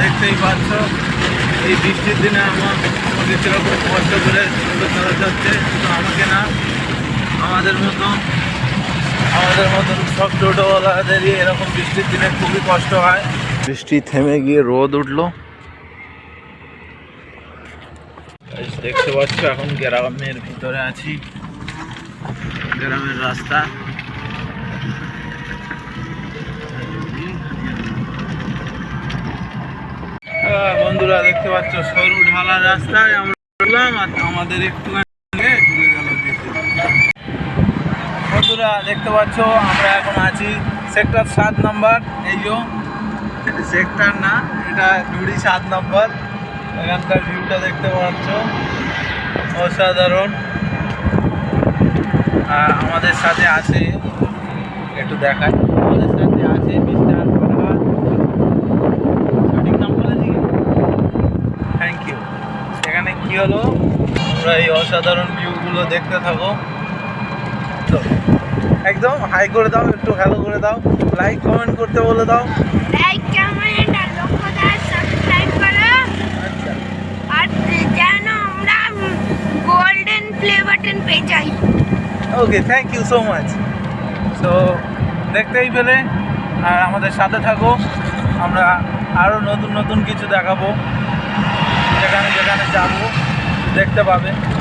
দেখতেই পাচ্ছ। এই বৃষ্টির দিনে আমার আমাকে সেরকম কষ্ট করে টোটো চালাতে হচ্ছে শুধু আমাকে না, আমাদের মতো আমাদের মতন সব টোটোওয়ালাদেরই এরকম বৃষ্টির দিনে খুবই কষ্ট হয়। বৃষ্টি থেমে গিয়ে রোদ উঠল। দেখতে পাচ্ছ, এখন গ্রামের ভিতরে আছি। গ্রামের রাস্তা। বন্ধুরা দেখতে পাচ্ছ, সরু ঢালা রাস্তায় আমরা আর আমাদের একটু। বন্ধুরা দেখতে পাচ্ছ, আমরা এখন আছি সেক্টর সাত নাম্বার, এই যে সেক্টর না, এটা ডুড়ি সাত নাম্বার এখানকার ভিউটা দেখতে পাচ্ছ, অসাধারণ আর আমাদের সাথে আছে, একটু দেখায় আমাদের সাথে আছে মিস্টার হলো আমরা এই অসাধারণ ভিউগুলো দেখতে থাকো। তো একদম হাই করে দাও একটু হ্যালো করে দাও। লাইক কমেন্ট করতে বলে দাও। লাইক কমেন্ট আর লক্ষ্যটা সাবস্ক্রাইব করো। আচ্ছা। আর যেন আমরা গোল্ডেন প্লে বাটন পেয়ে যাই। Okay thank you so much so দেখতেই পেলে। আর আমাদের সাথে থাকো। আমরা আরও নতুন নতুন কিছু দেখাবো। যেখানে যেখানে যাবো দেখতে পাবে